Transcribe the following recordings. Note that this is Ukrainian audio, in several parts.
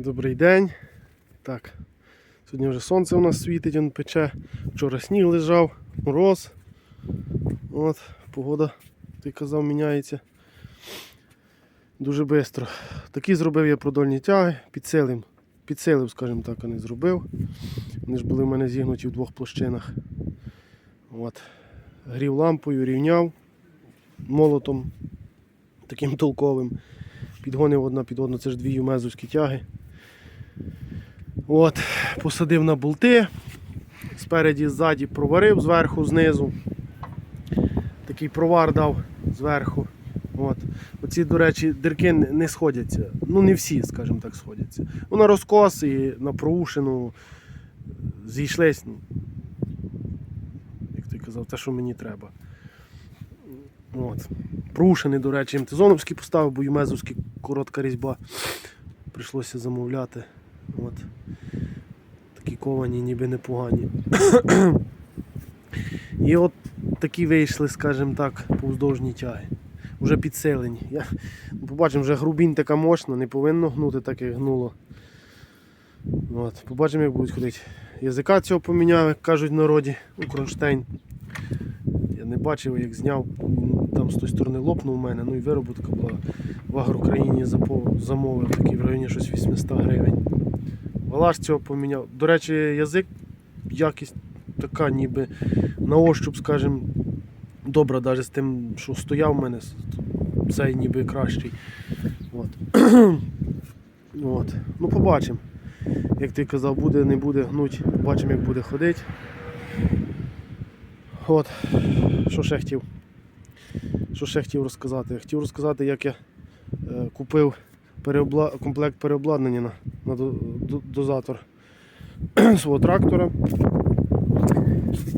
Добрий день. Так, сьогодні вже сонце у нас світить, він пече. Вчора сніг лежав, мороз. От, погода, ти казав, міняється. Дуже швидко. Такі зробив я продольні тяги, підсилив, підсилив, скажімо так, а не зробив. Вони ж були в мене зігнуті в двох площинах. От. Грів лампою, рівняв молотом таким толковим. Підгонив одна під одну, це ж дві юмезовські тяги. От, посадив на болти, спереді, ззаді проварив зверху, знизу. Такий провар дав зверху. От. Оці, до речі, дирки не сходяться. Ну, не всі, скажімо так, сходяться. Ну, на розкос і на проушину зійшлись. Ну, як ти казав, те, що мені треба. От. Проушини, до речі, МТЗоновські поставив, бо юмезовські коротка різьба. Прийшлося замовляти. От. Такі ковані, ніби непогані. І от такі вийшли, скажімо так, повздовжні тяги. Вже підсилені. Я... Побачимо, вже грубінь така мощна, не повинно гнути, так як гнуло. От. Побачимо, як будуть ходити. Язика цього поміняв, як кажуть в народі, у кронштейн. Я не бачив, як зняв, там з тої сторони лопнув у мене, ну і вироботка була в Агрокраїні замовив такий в районі щось 800 гривень. Валаш цього поміняв. До речі, язик, якість така, ніби на ощуп, скажімо, добра, навіть з тим, що стояв у мене, цей ніби кращий. От. От. Ну, побачимо. Як ти казав, буде, не буде гнуть, побачимо, як буде ходити. От, що ще хотів? Що ще хотів розказати? Хотів розказати, як я е, купив переобла... комплект переобладнання на, на до- до- дозатор свого трактора.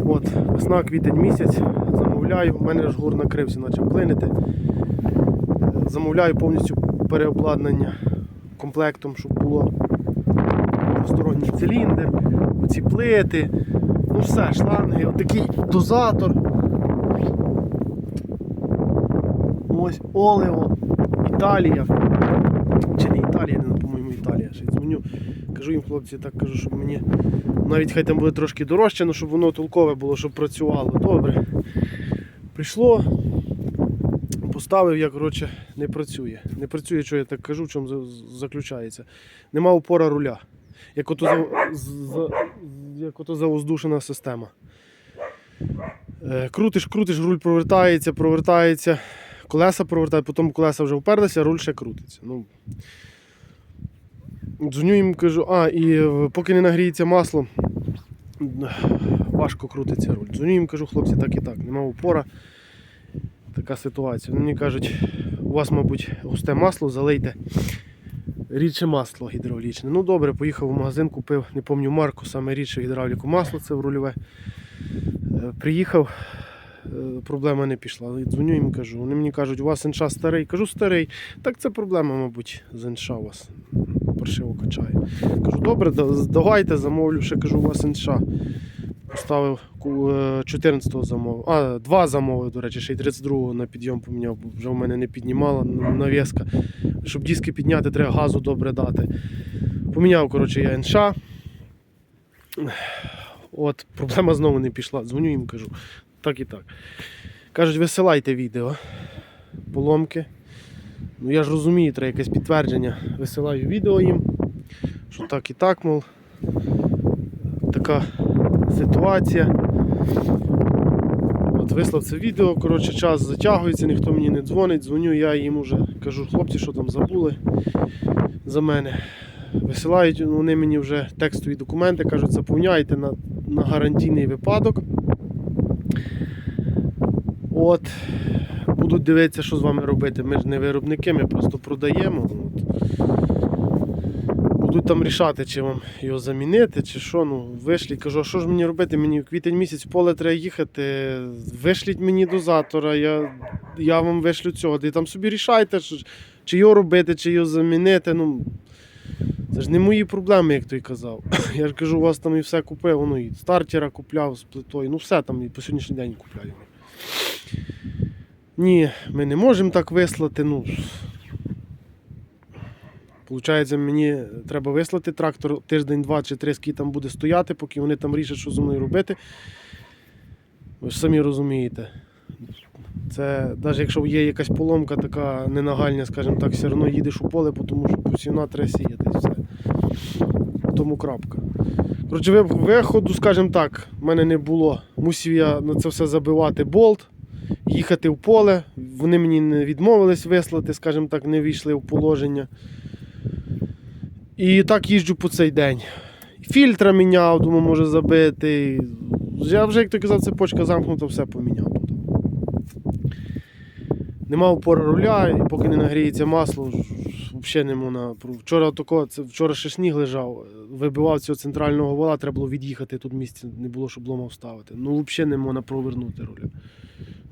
От, весна, квітень місяць, замовляю, у мене ж гур накрився, почав клинити. Е, Замовляю повністю переобладнання комплектом, щоб було двосторонній циліндр, оці плити, ну все, шланги, отакий дозатор. Ось Олео, Італія. Чи не Італія, не по-моєму Італія. Ще дзвоню. Кажу їм, хлопці, так кажу, щоб мені навіть хай там буде трошки дорожче, але щоб воно толкове було, щоб працювало. Добре. Прийшло, поставив, я коротше, не працює. Не працює, що я так кажу, в чому заключається. Нема упора руля. Як ото, за, за, як ото завоздушена система. Е, Крутиш, крутиш, руль провертається, провертається, колеса провертають, потім колеса вже вперлися, руль ще крутиться. Ну, дзвоню їм кажу, а, і поки не нагріється масло, важко крутиться руль. Дзвоню їм кажу, хлопці, так і так, нема упора. Така ситуація. Мені кажуть, у вас, мабуть, густе масло, залийте рідше масло гідравлічне. Ну добре, поїхав в магазин, купив, не пам'ятаю марку, саме рідше гідравліку масло, це в рульове. Е, Приїхав, проблема не пішла. Дзвоню їм кажу. Вони мені кажуть, у вас інша старий. Кажу, старий. Так це проблема, мабуть, з інша у вас. Паршиво качає. Кажу, добре, давайте замовлю, ще кажу, у вас інша. Поставив е, 14-го замовив. А, два замовив, до речі, ще й 32-го на підйом поміняв, бо вже в мене не піднімала н- навіска. Щоб диски підняти, треба газу добре дати. Поміняв, коротше, я НШ. От, проблема знову не пішла. Дзвоню їм, кажу, так і так. Кажуть, висилайте відео. Поломки. Ну я ж розумію, треба якесь підтвердження. Висилаю відео їм, що так і так, мов. Така ситуація. От вислав це відео, коротше, час затягується, ніхто мені не дзвонить, дзвоню, я їм уже кажу, хлопці, що там забули за мене. Висилають вони мені вже текстові документи, кажуть, заповняйте на, на гарантійний випадок. От, будуть дивитися, що з вами робити. Ми ж не виробники, ми просто продаємо. От. Будуть там рішати, чи вам його замінити, чи що. Ну, вишліть, кажу, а що ж мені робити? Мені в квітень місяць в поле треба їхати. Вишліть мені дозатора, я, я вам вишлю цього. І там собі рішайте, чи його робити, чи його замінити. Ну, це ж не мої проблеми, як той казав. Я ж кажу, у вас там і все купив, ну і стартера купляв з плитою, ну все там і по сьогоднішній день купляю. Ні, ми не можемо так вислати. Ну, Получається, мені треба вислати трактор тиждень, два чи три, скільки там буде стояти, поки вони там рішать, що зі мною робити. Ви ж самі розумієте. Це навіть якщо є якась поломка така ненагальна, скажімо так, все одно їдеш у поле, тому що посівна треба сіяти все. Тому крапка. Коротше, виходу, скажімо так, в мене не було. Мусив я на це все забивати болт, їхати в поле. Вони мені не відмовились вислати, скажімо так, не війшли в положення. І так їжджу по цей день. Фільтра міняв, думаю, може забити. Я вже, як ти казав, цепочка замкнута, все поміняв. Нема опори руля, і поки не нагріється масло, взагалі не можна. Вчора тако, це вчора ще сніг лежав, вибивав цього центрального вала, треба було від'їхати тут місце, не було, щоб лома вставити. Ну, взагалі не можна провернути руля.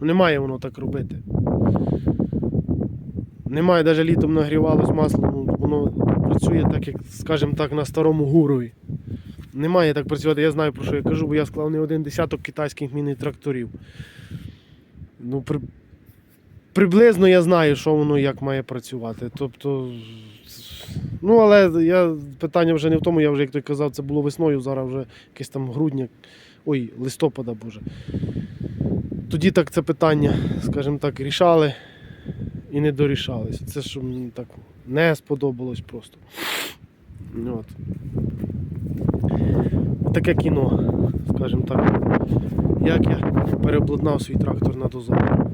Ну, не має воно так робити. Немає, навіть літом нагрівалось масло, ну, воно працює так, як, скажімо так, на старому гурові. Немає так працювати, я знаю про що я кажу, бо я склав не один десяток китайських міні-тракторів. Ну, при... Приблизно я знаю, що воно як має працювати. Тобто. Ну, але я, питання вже не в тому, я вже, як той казав, це було весною, зараз вже якесь там грудня, ой, листопада, боже. Тоді так це питання, скажімо так, рішали і не дорішалися. Це що мені так не сподобалось просто. От. Таке кіно, скажімо так. Як я переобладнав свій трактор на дозор.